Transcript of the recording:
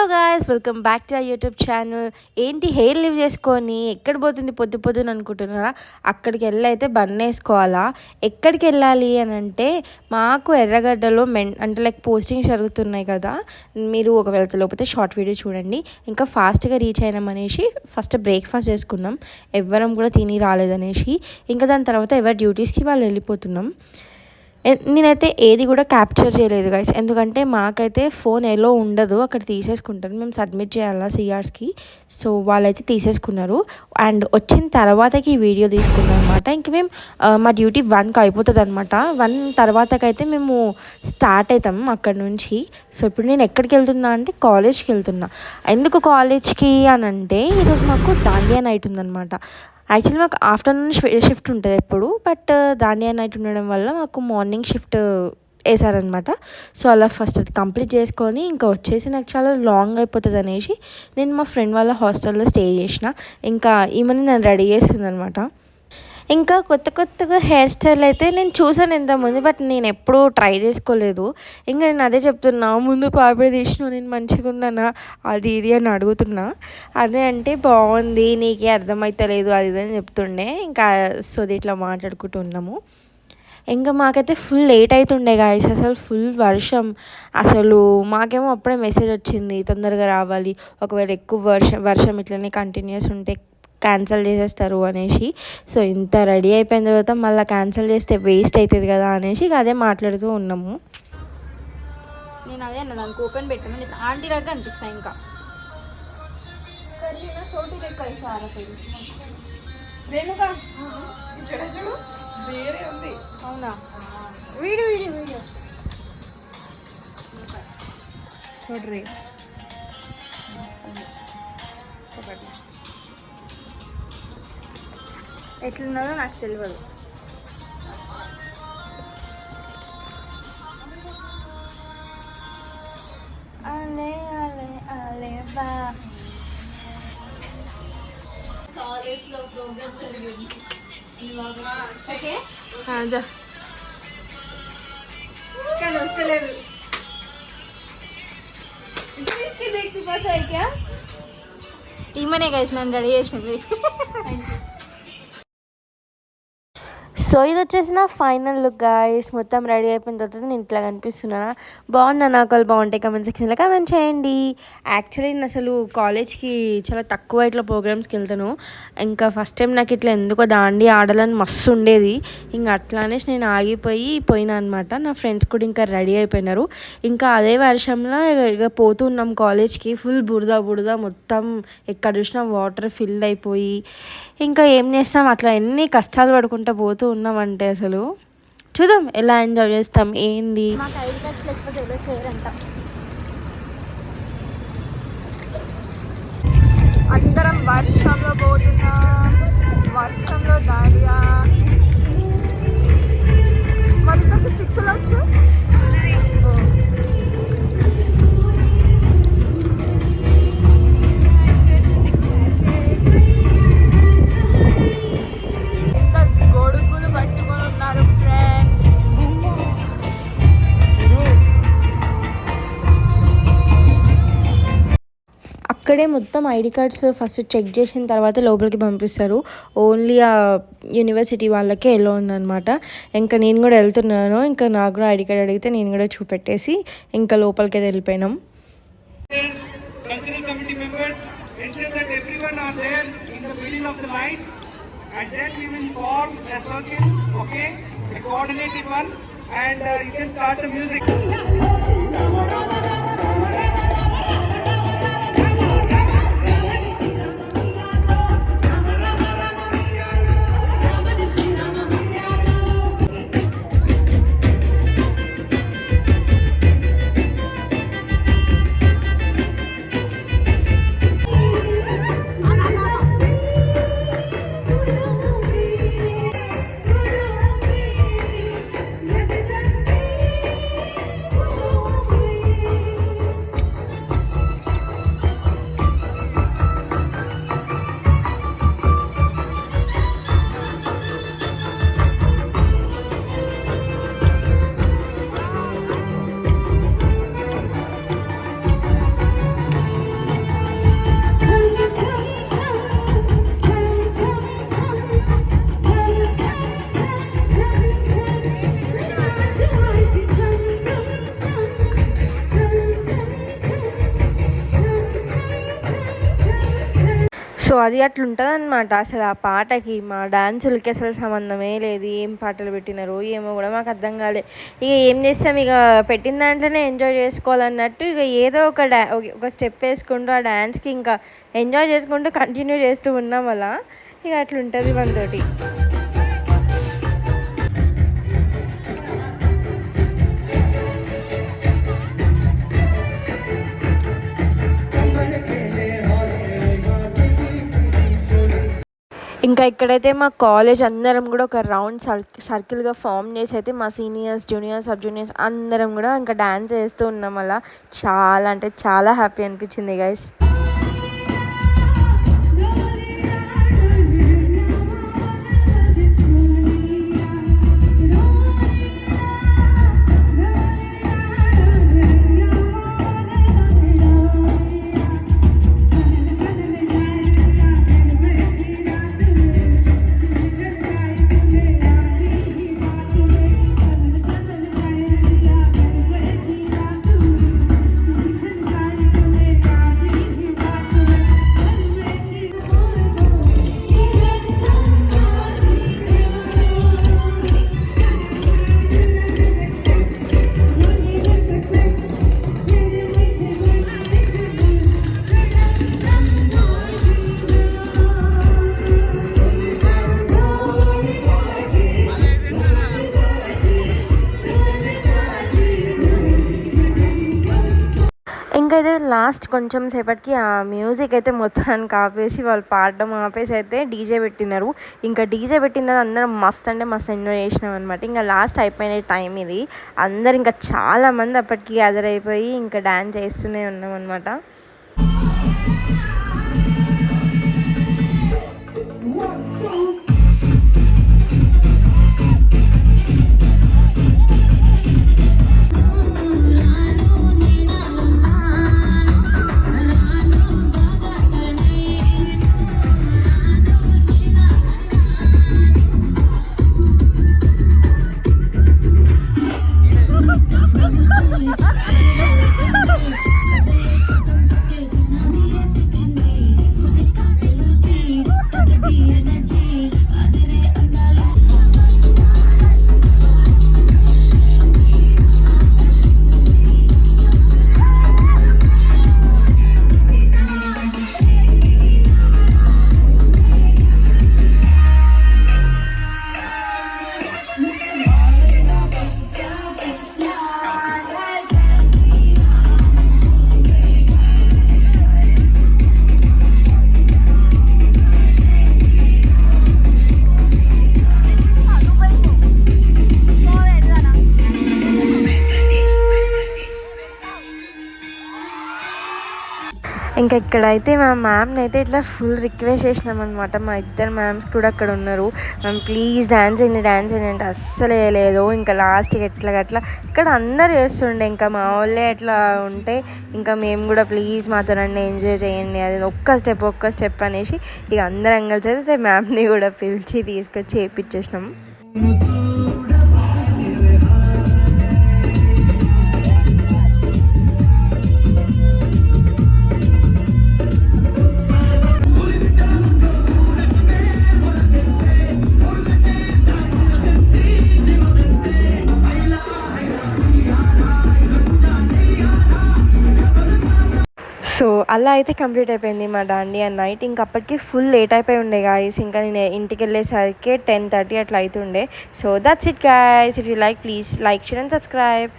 Hello guys welcome back to YouTube channel ఏంటి hair leave చేసుకొని ఎక్కడ పోతుంది పొద్దు పొద్దున అనుకుంటున్నారా? అక్కడికి వెళ్ళి అయితే బన్ వేసుకోవాలా? ఎక్కడికి వెళ్ళాలి అని అంటే మాకు ఎర్రగడ్డలో మెన్ అంటే లైక్ పోస్టింగ్స్ జరుగుతున్నాయి కదా. మీరు ఒకవేళ లేకపోతే షార్ట్ వీడియో చూడండి. ఇంకా ఫాస్ట్గా రీచ్ అయినామనేసి ఫస్ట్ బ్రేక్ఫాస్ట్ చేసుకున్నాం. ఎవ్వరం కూడా తిని రాలేదనేసి. ఇంకా దాని తర్వాత ఎవరి డ్యూటీస్కి వాళ్ళు వెళ్ళిపోతున్నాం. నేనైతే ఏది కూడా క్యాప్చర్ చేయలేదు గైస్ ఎందుకంటే మాకైతే ఫోన్ ఎలో ఉండదు అక్కడ తీసేసుకుంటారు. మేము సబ్మిట్ చేయాలా సిఆర్స్కి సో వాళ్ళైతే తీసేసుకున్నారు. అండ్ వచ్చిన తర్వాతకి ఈ వీడియో తీసుకున్నాం అనమాట ఇంక మేము మా డ్యూటీ వన్కి అయిపోతుంది అనమాట వన్ తర్వాతకైతే మేము స్టార్ట్ అవుతాం అక్కడ నుంచి. సో ఇప్పుడు నేను ఎక్కడికి వెళ్తున్నా అంటే కాలేజ్కి వెళ్తున్నా. ఎందుకు కాలేజ్కి అని అంటే ఈరోజు మాకు దాండియా నైట్ ఉందన్నమాట. యాక్చువల్లీ మాకు ఆఫ్టర్నూన్ షిఫ్ట్ ఉంటుంది ఎప్పుడు బట్ దానియా నైట్ ఉండడం వల్ల మాకు మార్నింగ్ షిఫ్ట్ వేసారనమాట సో అలా ఫస్ట్ అది కంప్లీట్ చేసుకొని ఇంకా వచ్చేసి నాకు చాలా లాంగ్ అయిపోతుంది అనేసి నేను మా ఫ్రెండ్ వాళ్ళ హాస్టల్లో స్టే చేసిన. ఇంకా ఈమెని నన్ను రెడీ చేస్తుంది అనమాట ఇంకా కొత్త కొత్తగా హెయిర్ స్టైల్ అయితే నేను చూసాను ఇంతకుముందు బట్ నేను ఎప్పుడూ ట్రై చేసుకోలేదు. ఇంకా నేను అదే చెప్తున్నా ముందు పాపిడి తీసిన నేను మంచిగా ఉందన్నా అది ఇది అని అడుగుతున్నా. అదే అంటే బాగుంది నీకే అర్థమవుతలేదు అది ఇది అని చెప్తుండే. ఇంకా సో ఇట్లా మాట్లాడుకుంటున్నాము ఇంకా మాకైతే ఫుల్ లేట్ అవుతుండే గాయస్ అసలు ఫుల్ వర్షం. అసలు మాకేమో అప్పుడే మెసేజ్ వచ్చింది తొందరగా రావాలి. ఒకవేళ ఎక్కువ వర్షం వర్షం ఇట్లనే కంటిన్యూస్ ఉంటే క్యాన్సిల్ చేసేస్తారు అనేసి. సో ఇంత రెడీ అయిపోయిన తర్వాత మళ్ళీ క్యాన్సిల్ చేస్తే వేస్ట్ అవుతుంది కదా అనేసి ఇక అదే మాట్లాడుతూ ఉన్నాము. నేను అదే అన్నా దానికి ఓపెన్ పెట్టాను. ఆంటీ రగ్గ అనిపిస్తాయి ఇంకా. అవునా? వీడియో వీడియో వీడియో చూడ్రి. ఎట్లున్నదో నాకు తెలియదు అలే అలే అలే బా. కానీ వస్తలేదు. కలిసి నన్ను రెడీ చేసింది. సో ఇది వచ్చేసి నా ఫైనల్ లుక్ గాయస్ మొత్తం రెడీ అయిపోయిన తర్వాత నేను ఇట్లా కనిపిస్తున్నానా. బాగున్నా నాకు వాళ్ళు బాగుంటాయి కమెంట్ సెక్షన్లో కమెంట్ చేయండి. యాక్చువల్లీ నేను అసలు కాలేజ్కి చాలా తక్కువ ఇట్లా ప్రోగ్రామ్స్కి వెళ్తాను. ఇంకా ఫస్ట్ టైం నాకు ఇట్లా ఎందుకో దాండి ఆడాలని మస్తు ఉండేది. ఇంకా అట్లానే నేను ఆగిపోయి పోయినా అనమాట నా ఫ్రెండ్స్ కూడా ఇంకా రెడీ అయిపోయినారు. ఇంకా అదే వర్షంలో ఇక ఇక ఉన్నాం కాలేజ్కి. ఫుల్ బురద బురద మొత్తం ఎక్కడ చూసినా వాటర్ ఫిల్ అయిపోయి. ఇంకా ఏం చేస్తాం? అట్లా ఎన్ని కష్టాలు పడుకుంటూ పోతూ ఉన్నామంటే అసలు? చూద్దాం ఎలా ఎంజాయ్ చేస్తాం ఏంది? అందరం వర్షంలో పోతున్నాం. వర్షంలో దాడియా వాళ్ళిద్దరికి స్టిక్స్ వచ్చు? ఇక్కడే మొత్తం ఐడి కార్డ్స్ ఫస్ట్ చెక్ చేసిన తర్వాత లోపలికి పంపిస్తారు. ఓన్లీ ఆ యూనివర్సిటీ వాళ్ళకే ఎలా ఉందన్నమాట. ఇంకా నేను కూడా వెళ్తున్నాను. ఇంకా నాకు కూడా ఐడి కార్డ్ అడిగితే నేను కూడా చూపెట్టేసి ఇంకా లోపలికి వెళ్ళిపోయినాం. And అది అట్లుంటుంది అనమాట అసలు ఆ పాటకి మా డాన్సులకి అసలు సంబంధమే లేదు. ఏం పాటలు పెట్టినారు ఏమో కూడా మాకు అర్థం కాలే. ఇక ఏం చేస్తాం? ఇక పెట్టిన దాంట్లోనే ఎంజాయ్ చేసుకోవాలన్నట్టు ఇక ఏదో ఒక డా ఒక స్టెప్ వేసుకుంటూ ఆ డ్యాన్స్కి ఇంకా ఎంజాయ్ చేసుకుంటూ కంటిన్యూ చేస్తూ ఉన్నాం అలా. ఇక అట్లుంటుంది మనతోటి. ఇంకా ఇక్కడైతే మా కాలేజ్ అందరం కూడా ఒక రౌండ్ సర్కిల్గా ఫామ్ చేసి అయితే మా సీనియర్స్ జూనియర్స్ సబ్ జూనియర్స్ అందరం కూడా ఇంకా డ్యాన్స్ చేస్తూ ఉన్నాం అలా. చాలా అంటే చాలా హ్యాపీ అనిపించింది గైస్ లాస్ట్ కొంచెం సేపటికి ఆ మ్యూజిక్ అయితే మొత్తానికి ఆపేసి వాళ్ళు పాడడం ఆపేసి అయితే డీజే పెట్టినారు. ఇంకా డీజే పెట్టిన తర్వాత అందరం మస్త్ అంటే మస్తు ఎంజాయ్ చేసినాం అనమాట ఇంకా లాస్ట్ అయిపోయిన టైం ఇది. అందరు ఇంకా చాలామంది అప్పటికి గ్యాదర్ అయిపోయి ఇంకా డ్యాన్స్ చేస్తూనే ఉన్నాం అనమాట Ha ha ha ha! ఇంకా ఇక్కడైతే మా మ్యామ్ని అయితే ఇట్లా ఫుల్ రిక్వెస్ట్ చేసినాం అనమాట మా ఇద్దరు మ్యామ్స్ కూడా అక్కడ ఉన్నారు. మ్యామ్ ప్లీజ్ డ్యాన్స్ చేయండి డ్యాన్స్ చేయండి అంటే అస్సలు వేయలేదు ఇంకా లాస్ట్కి ఎట్లా అట్లా ఇక్కడ అందరు చేస్తుండే. ఇంకా మా వాళ్ళే అట్లా ఉంటే ఇంకా మేము కూడా ప్లీజ్ మాతో రండి ఎంజాయ్ చేయండి. అది ఒక్క స్టెప్ ఒక్క స్టెప్ అనేసి ఇక అందరం కలిసి అయితే మ్యామ్ని కూడా పిలిచి తీసుకొచ్చి చేయించేసినాం అలా అయితే కంప్లీట్ అయిపోయింది మా డాండియా నైట్. ఇంక అప్పటికి ఫుల్ లేట్ అయిపోయి ఉండే గాయస్ ఇంకా నేను ఇంటికి వెళ్ళేసరికి టెన్ థర్టీ అట్లా అవుతుండే so that's it guys if you like please like share and subscribe